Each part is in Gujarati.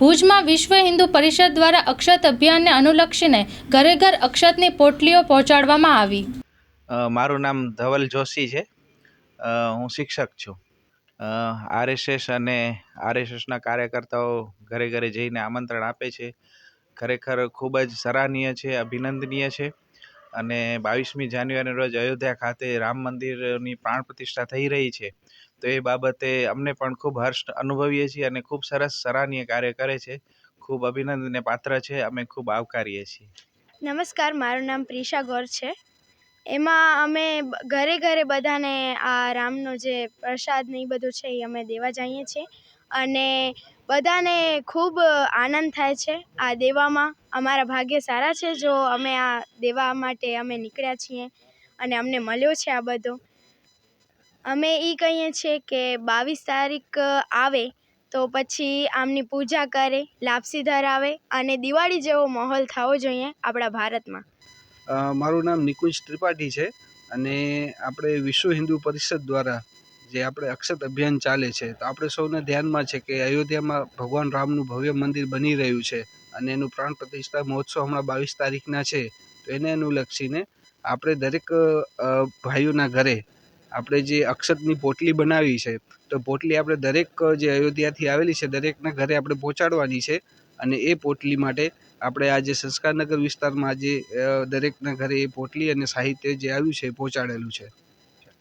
ભુજમાં વિશ્વ હિન્દુ પરિષદ દ્વારા અક્ષત અભિયાનને અનુલક્ષીને ઘરે ઘર અક્ષતની પોટલીઓ પહોંચાડવામાં આવી. મારું નામ ધવલ જોશી છે. હું શિક્ષક છું. આરએસએસ અને આરએસએસના કાર્યકર્તાઓ ઘરે ઘરે જઈને આમંત્રણ આપે છે. ખરેખર ખૂબ જ સરાહનીય છે, અભિનંદનીય છે. અને બાવીસમી જાન્યુઆરી રોજ અયોધ્યા ખાતે રામ મંદિરની પ્રાણ પ્રતિષ્ઠા થઈ રહી છે. તો એ બાબતે અમને પણ ખૂબ હર્ષ અનુભવીએ છીએ અને ખૂબ સરસ સરાહનીય કાર્ય કરે છે. ખૂબ અભિનંદનને પાત્ર છે. અમે ખૂબ આવકારીએ છીએ. નમસ્કાર. મારું નામ પ્રિશા ગોર છે. એમાં અમે ઘરે ઘરે બધાને આ રામનો જે પ્રસાદ ને એ બધું છે એ અમે દેવા જઈએ છીએ. અને બધાને ખૂબ આનંદ થાય છે આ દેવામાં. અમારા ભાગ્ય સારા છે. જો અમે આ દેવા માટે અમે નીકળ્યા છીએ અને અમને મળ્યો છે આ બધો. અમે એ કહીએ છીએ કે બાવીસ તારીખ આવે તો પછી આમની પૂજા કરે લાપસી ધરાવે અને દિવાળી જેવો માહોલ થવો જોઈએ આપણા ભારતમાં. મારું નામ નિકુંજ ત્રિપાઠી છે અને આપણે વિશ્વ હિન્દુ પરિષદ દ્વારા જે આપણે અક્ષત અભિયાન ચાલે છે, તો આપણે સૌને ધ્યાનમાં છે કે અયોધ્યામાં ભગવાન રામનું ભવ્ય મંદિર બની રહ્યું છે અને એનું પ્રાણ પ્રતિષ્ઠા મહોત્સવ હમણાં બાવીસ તારીખના છે, તો એને અનુલક્ષીને આપણે દરેક ભાઈઓના ઘરે આપણે જે અક્ષતની પોટલી બનાવી છે, તો પોટલી આપણે દરેક જે અયોધ્યાથી આવેલી છે, દરેકના ઘરે આપણે પહોંચાડવાની છે અને એ પોટલી માટે આપણે આજે સંસ્કારનગર વિસ્તારમાં આજે દરેકના ઘરે એ પોટલી અને સાહિત્ય જે આવ્યું છે એ પહોંચાડેલું છે.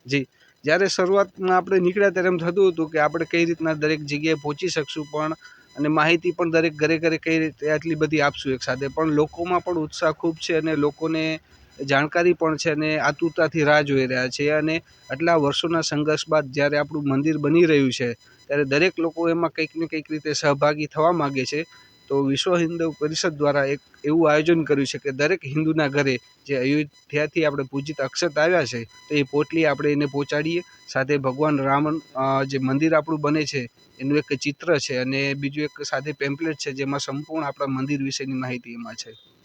જી. જ્યારે શરૂઆતમાં આપણે નીકળ્યા ત્યારે એમ થતું હતું કે આપણે કઈ રીતના દરેક જગ્યાએ પહોંચી શકશું પણ અને માહિતી પણ દરેક ઘરે ઘરે કઈ રીતે આટલી બધી આપશું એક સાથે. પણ લોકોમાં પણ ઉત્સાહ ખૂબ છે અને લોકોને જાણકારી પણ છે અને આતુરતાથી રાહ જોઈ રહ્યા છે અને આટલા વર્ષોના સંઘર્ષ બાદ જ્યારે આપણું મંદિર બની રહ્યું છે, ત્યારે દરેક લોકો એમાં કંઈક ને કંઈક રીતે સહભાગી થવા માગે છે. તો વિશ્વ હિન્દુ પરિષદ દ્વારા એક એવું આયોજન કર્યું છે કે દરેક હિન્દુના ઘરે જે અયોધ્યાથી આપણે પૂજિત અક્ષત આવ્યા છે, તો એ પોટલી આપણે એને પહોંચાડીએ. સાથે ભગવાન રામ જે મંદિર આપણું બને છે, એનું એક ચિત્ર છે અને બીજું એક સાથે પેમ્પલેટ છે જેમાં સંપૂર્ણ આપણા મંદિર વિશેની માહિતી એમાં છે.